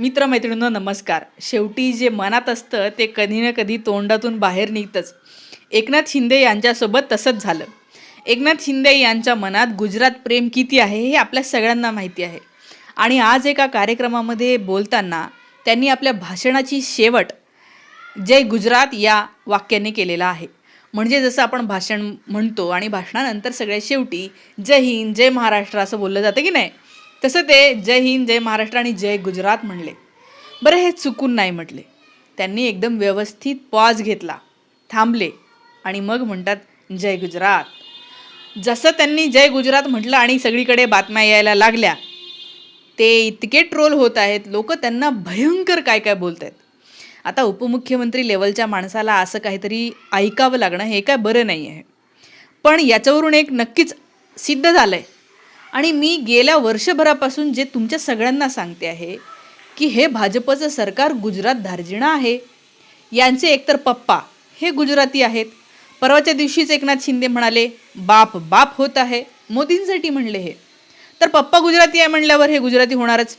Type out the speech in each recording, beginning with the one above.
मित्रमैत्रिणींनो नमस्कार. शेवटी जे मनात असतं ते कधी ना कधी तोंडातून बाहेर निघतंच. एकनाथ शिंदे यांच्यासोबत तसंच झालं. एकनाथ शिंदे यांच्या मनात गुजरात प्रेम किती आहे हे आपल्या सगळ्यांना माहिती आहे. आणि आज एका कार्यक्रमामध्ये बोलताना त्यांनी आपल्या भाषणाची शेवट जय गुजरात या वाक्याने केलेला आहे. म्हणजे जसं आपण भाषण म्हणतो आणि भाषणानंतर सगळ्या शेवटी जय हिंद जय महाराष्ट्र असं बोललं जातं की नाही? तसं ते जय हिंद जय महाराष्ट्र आणि जय गुजरात म्हणले. बरं हे चुकून नाही म्हटले. त्यांनी एकदम व्यवस्थित पॉज घेतला. थांबले आणि मग म्हणतात जय गुजरात. जसं त्यांनी जय गुजरात म्हटलं आणि सगळीकडे बातम्या यायला लागल्या ते इतके ट्रोल होत आहेत लोक त्यांना भयंकर काय काय बोलत आहेत आता उपमुख्यमंत्री लेवलच्या माणसाला असं काहीतरी ऐकावं लागणं हे काय बरं नाही आहे पण याच्यावरून एक नक्कीच सिद्ध झालं आहे आणि मी गेल्या वर्षभरापासून जे तुमच्या सगळ्यांना सांगते आहे की हे भाजपचं सरकार गुजरात धार्जिणं आहे. यांचे एकतर पप्पा हे गुजराती आहेत. परवाच्या दिवशीच एकनाथ शिंदे म्हणाले बाप बाप होत आहे. मोदींसाठी म्हणले हे. तर पप्पा गुजराती आहे म्हणल्यावर हे गुजराती होणारच.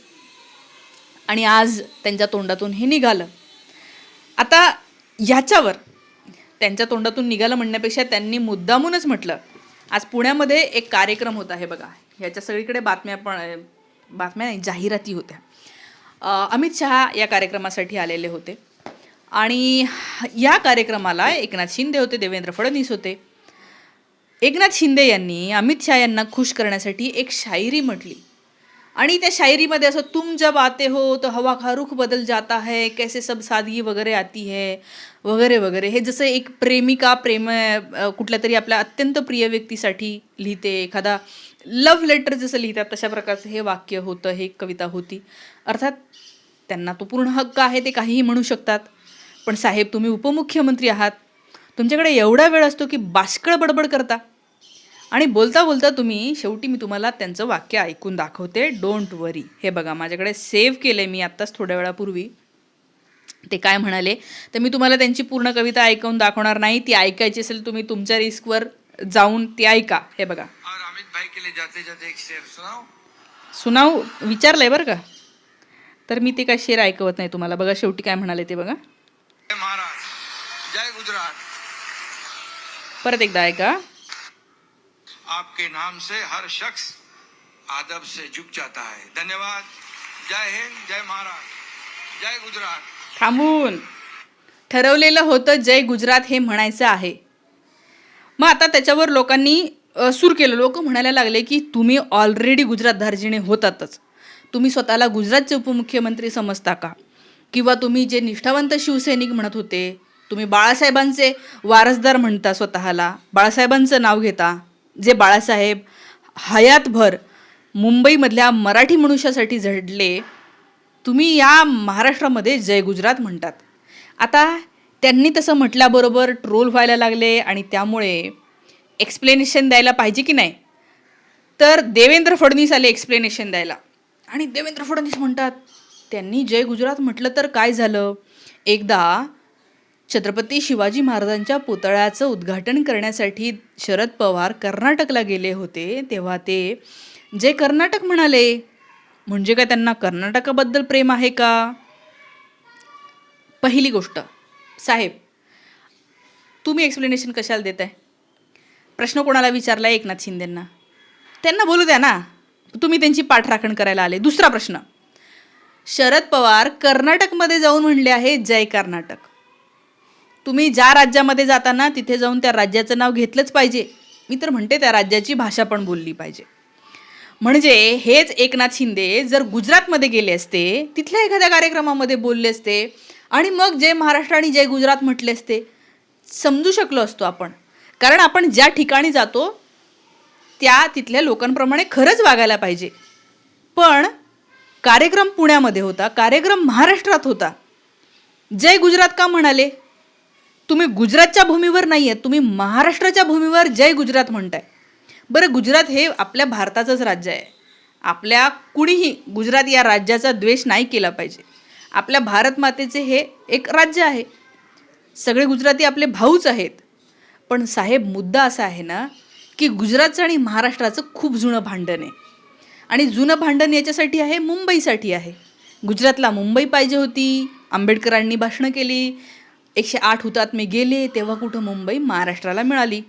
आणि आज त्यांच्या तोंडातून हे निघालं. आता ह्याच्यावर त्यांच्या तोंडातून निघालं म्हणण्यापेक्षा त्यांनी मुद्दामूनच म्हटलं आज पुण्यामध्ये एक कार्यक्रम होत आहे बघा. ह्याच्या सगळीकडे बातम्या पण बातम्या नाही जाहिराती होत्या. अमित शहा या कार्यक्रमासाठी आलेले होते. आणि या कार्यक्रमाला एकनाथ शिंदे होते देवेंद्र फडणवीस होते. एकनाथ शिंदे यांनी अमित शहा यांना खुश करण्यासाठी एक शायरी म्हटली. आणि त्या शायरीमध्ये असं तुम जब आते हो तो हवा का रुख बदल जाता है कैसे सब सादगी वगैरे आती है वगैरे वगैरे. हे जसं एक प्रेमिका प्रेम कुठल्या तरी आपल्या अत्यंत प्रिय व्यक्तीसाठी लिहिते. एखादा लव्ह लेटर जसं लिहितात तशा प्रकारचं हे वाक्य होतं हे कविता होती. अर्थात त्यांना तो पूर्ण हक्क आहे ते काहीही म्हणू शकतात. पण साहेब तुम्ही उपमुख्यमंत्री आहात. तुमच्याकडे एवढा वेळ असतो की बाष्कळ बडबड करता. आणि बोलता बोलता तुम्ही शेवटी मी तुम्हाला त्यांचं वाक्य ऐकून दाखवते. डोंट वरी हे बघा माझ्याकडे सेव्ह केलं मी आत्ताच थोड्या वेळापूर्वी. ते काय म्हणाले? तर मी तुम्हाला त्यांची पूर्ण कविता ऐकवून दाखवणार नाही. ती ऐकायची असेल तुम्ही तुमच्या रिस्कवर जाऊन ती ऐका. हे बघा. सुनाव? विचारलंय बरं का? तर मी ते काय शेर ऐकवत नाही तुम्हाला. बघा शेवटी काय म्हणाले ते बघा. जय महाराज. जय गुजरात. परत एकदा ऐका. आपके नाम से हर शख्स आदब से झुक जाता है। धन्यवाद। जय हिंद जय महाराज जय गुजरात। थांबून। ठरवलेलं होतं जय गुजरात हे म्हणायचं आहे. मग आता त्याच्यावर लोकांनी सूर केलं. लोक म्हणायला लागले की तुम्ही ऑलरेडी गुजरात धार्जिणे होतातच. तुम्ही स्वतःला गुजरातचे उपमुख्यमंत्री समजता का? किंवा तुम्ही जे निष्ठावंत शिवसैनिक म्हणत होते तुम्ही बाळासाहेबांचे वारसदार म्हणता स्वतःला? बाळासाहेबांचं नाव घेता? जे बाळासाहेब हयातभर मुंबईमधल्या मराठी मनुष्यासाठी झडले तुम्ही या महाराष्ट्रामध्ये जय गुजरात म्हणतात. आता त्यांनी तसं म्हटल्याबरोबर ट्रोल व्हायला लागले आणि त्यामुळे एक्सप्लेनेशन द्यायला पाहिजे की नाही? तर देवेंद्र फडणवीस आले एक्सप्लेनेशन द्यायला. आणि देवेंद्र फडणवीस म्हणतात त्यांनी जय गुजरात म्हटलं तर काय झालं? एकदा छत्रपती शिवाजी महाराजांच्या पुतळ्याचं उद्घाटन करण्यासाठी शरद पवार कर्नाटकला गेले होते तेव्हा ते जे कर्नाटक म्हणाले म्हणजे काय त्यांना कर्नाटकाबद्दल प्रेम आहे का? पहिली गोष्ट साहेब तुम्ही एक्सप्लेनेशन कशाला देत आहे प्रश्न कोणाला विचारला? एकनाथ शिंदेंना. त्यांना बोलू द्या ना. तुम्ही त्यांची पाठराखण करायला आले. दुसरा प्रश्न शरद पवार कर्नाटकमध्ये जाऊन म्हणले आहे जय कर्नाटक. तुम्ही ज्या राज्यामध्ये जाताना तिथे जाऊन त्या राज्याचं नाव घेतलंच पाहिजे. मी तर म्हणते त्या राज्याची भाषा पण बोलली पाहिजे. म्हणजे हेच एकनाथ शिंदे जर गुजरातमध्ये गेले असते तिथल्या एखाद्या कार्यक्रमामध्ये बोलले असते आणि मग जय महाराष्ट्र आणि जय गुजरात म्हटले असते समजू शकलो असतो आपण. कारण आपण ज्या ठिकाणी जातो त्या तिथल्या लोकांप्रमाणे खरंच वागायला पाहिजे. पण कार्यक्रम पुण्यामध्ये होता कार्यक्रम महाराष्ट्रात होता. जय गुजरात का म्हणाले? तुम्ही गुजरातच्या भूमीवर नाही आहेत तुम्ही महाराष्ट्राच्या भूमीवर जय गुजरात म्हणताय. बरं गुजरात हे आपल्या भारताचंच राज्य आहे. आपल्या कुणीही गुजरात या राज्याचा द्वेष नाही केला पाहिजे. आपल्या भारत मातेचे हे एक राज्य आहे. सगळे गुजराती आपले भाऊच आहेत. पण साहेब मुद्दा असा आहे ना की गुजरातचं आणि महाराष्ट्राचं खूप जुनं भांडण आहे. आणि जुनं भांडण याच्यासाठी आहे मुंबईसाठी आहे. गुजरातला मुंबई पाहिजे होती आंबेडकरांनी भाषणं केली एकशे आठ हुतात्मे गेले तेव्हा कुठं मुंबई महाराष्ट्राला मिळाली.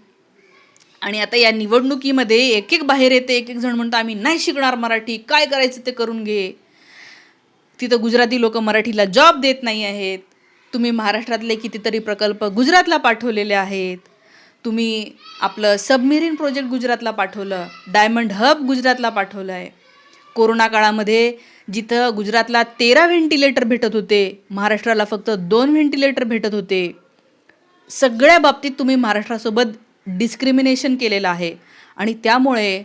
आणि आता या निवडणुकीमध्ये एक एक बाहेर येते एक एक जण म्हणतं आम्ही नाही शिकणार मराठी काय करायचं ते करून घे. तिथं गुजराती लोक मराठीला जॉब देत नाही आहेत. तुम्ही महाराष्ट्रातले कितीतरी प्रकल्प गुजरातला पाठवलेले आहेत. तुम्ही आपलं सबमेरीन प्रोजेक्ट गुजरातला पाठवलं डायमंड हब गुजरातला पाठवलं आहे कोरोना काळामध्ये जिथं गुजरातला तेरा व्हेंटिलेटर भेटत होते महाराष्ट्राला फक्त दोन व्हेंटिलेटर भेटत होते. सगळ्या बाबतीत तुम्ही महाराष्ट्रासोबत डिस्क्रिमिनेशन केलेलं आहे. आणि त्यामुळे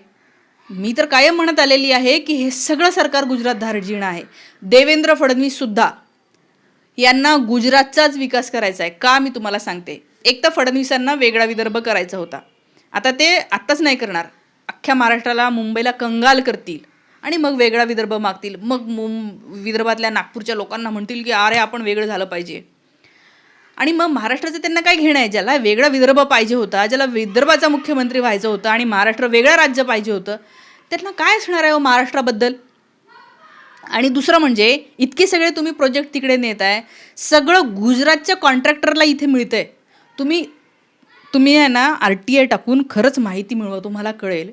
मी तर कायम म्हणत आलेली आहे की हे सगळं सरकार गुजरात धारजीण आहे. देवेंद्र फडणवीससुद्धा यांना गुजरातचाच विकास करायचा आहे का मी तुम्हाला सांगते. एक तर फडणवीसांना वेगळा विदर्भ करायचा होता. आता ते आत्ताच नाही करणार. अख्ख्या महाराष्ट्राला मुंबईला कंगाल करतील. आणि मग वेगळा विदर्भ मागतील. मग मुं विदर्भातल्या नागपूरच्या लोकांना म्हणतील की अरे आपण वेगळं झालं पाहिजे. आणि मग महाराष्ट्राचं त्यांना काय घेणं आहे? ज्याला वेगळा विदर्भ पाहिजे होता ज्याला विदर्भाचा मुख्यमंत्री व्हायचं होतं आणि महाराष्ट्र वेगळं राज्य पाहिजे होतं त्यांना काय असणार आहे हो महाराष्ट्राबद्दल? आणि दुसरं म्हणजे इतके सगळे तुम्ही प्रोजेक्ट तिकडे नेत आहे सगळं गुजरातच्या कॉन्ट्रॅक्टरला इथे मिळतं आहे तुम्ही तुम्ही आहे ना आर टी आय टाकून खरंच माहिती मिळवा तुम्हाला कळेल.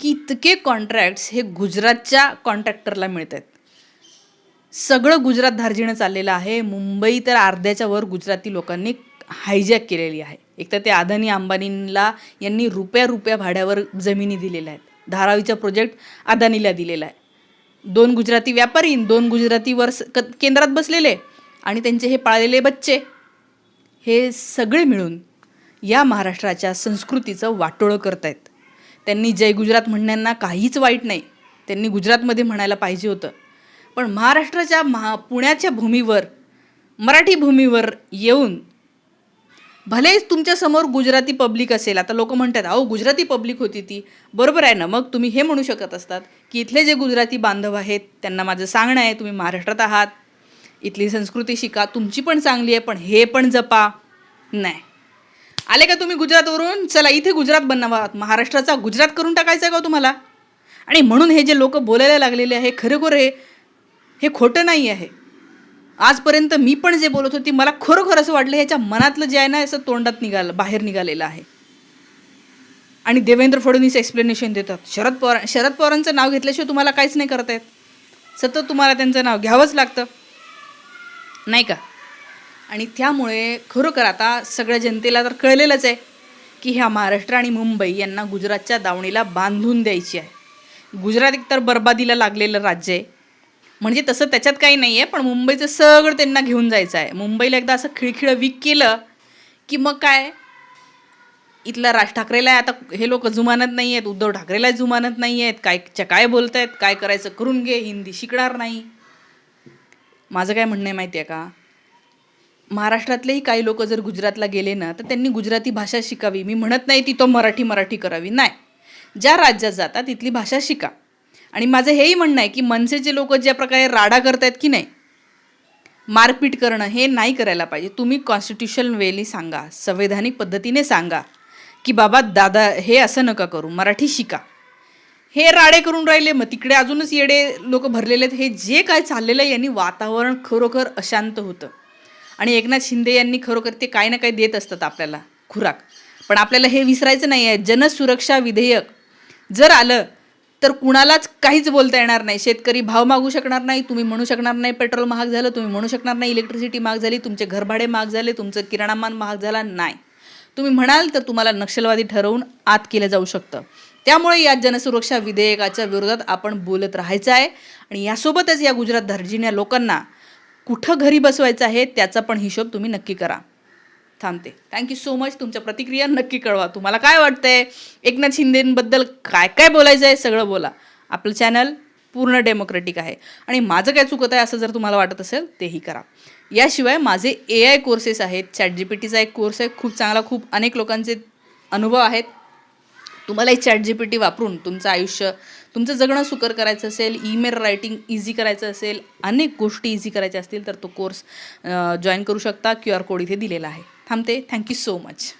की इतके कॉन्ट्रॅक्ट्स हे गुजरातच्या कॉन्ट्रॅक्टरला मिळत आहेत सगळं गुजरात धार्जिणं चाललेलं आहे. मुंबई तर अर्ध्याच्या वर गुजराती लोकांनी हायजॅक केलेली आहे. एक तर ते अदानी अंबानींला यांनी रुपया रुपया भाड्यावर जमिनी दिलेल्या आहेत. धारावीचा प्रोजेक्ट अदानीला दिलेला आहे. दोन गुजराती व्यापारी दोन गुजरातीवर स- क- केंद्रात बसलेले आणि त्यांचे हे पाळलेले बच्चे. हे सगळे मिळून या महाराष्ट्राच्या संस्कृतीचं वाटोळं करतायत. त्यांनी जय गुजरात म्हणण्यांना काहीच वाईट नाही. त्यांनी गुजरातमध्ये म्हणायला पाहिजे होतं. पण महाराष्ट्राच्या महा पुण्याच्या भूमीवर मराठी भूमीवर येऊन भलेच तुमच्यासमोर गुजराती पब्लिक असेल आता लोक म्हणतात अहो गुजराती पब्लिक होती ती. बरोबर आहे ना? मग तुम्ही हे म्हणू शकत असतात की इथले जे गुजराती बांधव आहेत त्यांना माझं सांगणं आहे तुम्ही महाराष्ट्रात आहात. इथली संस्कृती शिका तुमची पण चांगली आहे पण हे पण जपा. नाही. आले का तुम्ही गुजरातवरून? चला इथे गुजरात बनावा. महाराष्ट्राचा गुजरात करून टाकायचं आहे का तुम्हाला? आणि म्हणून हे जे लोक बोलायला लागलेले आहे खरोखर हे हे खोटं नाही आहे. आजपर्यंत मी पण जे बोलत होती मला खरोखर असं वाटलं ह्याच्या मनातलं जे आहे ना असं तोंडात निघालं बाहेर निघालेलं आहे. आणि देवेंद्र फडणवीस एक्सप्लेनेशन देतात. शरद पवार शरद पवारांचं नाव घेतल्याशिवाय तुम्हाला काहीच नाही करता येत. सतत तुम्हाला त्यांचं नाव घ्यावंच लागतं. नाही का? आणि त्यामुळे खरोखर आता सगळ्या जनतेला तर कळलेलंच आहे की ह्या महाराष्ट्र आणि मुंबई यांना गुजरातच्या दावणीला बांधून द्यायची आहे. गुजरात एकतर बर्बादीला लागलेलं राज्य आहे. म्हणजे तसं त्याच्यात काही नाही आहे पण मुंबईचं सगळं त्यांना घेऊन जायचं आहे. मुंबईला एकदा असं खिळखिळं वीक केलं की मग काय? इथला राज ठाकरेला आता हे लोक जुमानत नाही आहेत उद्धव ठाकरेला जुमानत नाही आहेत काय काय बोलत आहेत काय करायचं करून घे हिंदी शिकणार नाही. माझं काय म्हणणं आहे माहिती आहे का? महाराष्ट्रातलेही काही लोक जर गुजरातला गेले ना तर त्यांनी गुजराती भाषा शिकावी. मी म्हणत नाही ती तो मराठी मराठी करावी. नाही. ज्या राज्यात जाता तिथली भाषा शिका. आणि माझं हेही म्हणणं आहे की मनसेचे लोक ज्या प्रकारे राडा करतायत की नाही मारपीट करणं हे नाही करायला पाहिजे. तुम्ही कॉन्स्टिट्युशन वेली सांगा संवैधानिक पद्धतीने सांगा की बाबा दादा हे असं नका करू मराठी शिका. हे राडे करून राहिले मग तिकडे अजूनच येडे लोक भरलेले आहेत. हे जे काय चाललेलं आहे यांनी वातावरण खरोखर अशांत होतं. आणि एकनाथ शिंदे यांनी खरोखर ते काही ना काही देत असतात आपल्याला खुराक. पण आपल्याला हे विसरायचं नाही आहे जनसुरक्षा विधेयक जर आलं तर कुणालाच काहीच बोलता येणार नाही. शेतकरी भाव मागू शकणार नाही तुम्ही म्हणू शकणार नाही पेट्रोल महाग झालं तुम्ही म्हणू शकणार नाही इलेक्ट्रिसिटी महाग झाली तुमचे घरभाडे महाग झाले तुमचं किराणामान महाग झाला नाही. तुम्ही म्हणाल तर तुम्हाला नक्षलवादी ठरवून आत केलं जाऊ शकतं. त्यामुळे या जनसुरक्षा विधेयकाच्या विरोधात आपण बोलत राहायचं आहे. आणि यासोबतच या गुजरात धर्जिन्या लोकांना कुठं घरी बसवायचं आहे त्याचा पण हिशोब तुम्ही नक्की करा. थांबते. थँक्यू सो मच तुमच्या प्रतिक्रिया नक्की कळवा. तुम्हाला काय वाटतंय? एकनाथ शिंदेबद्दल काय काय बोलायचं आहे सगळं बोला. आपलं चॅनल पूर्ण डेमोक्रेटिक आहे. आणि माझं काय चुकत आहे असं जर तुम्हाला वाटत असेल तेही करा. याशिवाय माझे ए आय कोर्सेस आहेत. चॅट जी पी टीचा एक कोर्स आहे. खूप चांगला खूप अनेक लोकांचे अनुभव आहेत. तुम्हाला एक चॅट जी पी टी वापरून तुमचं आयुष्य तुमचं जगणं सुकर करायचं असेल ईमेल रायटिंग इझी करायचं असेल अनेक गोष्टी इझी करायच्या असतील तर तो कोर्स जॉईन करू शकता क्यू आर कोड इथे दिलेला आहे. थांबते. Thank you so much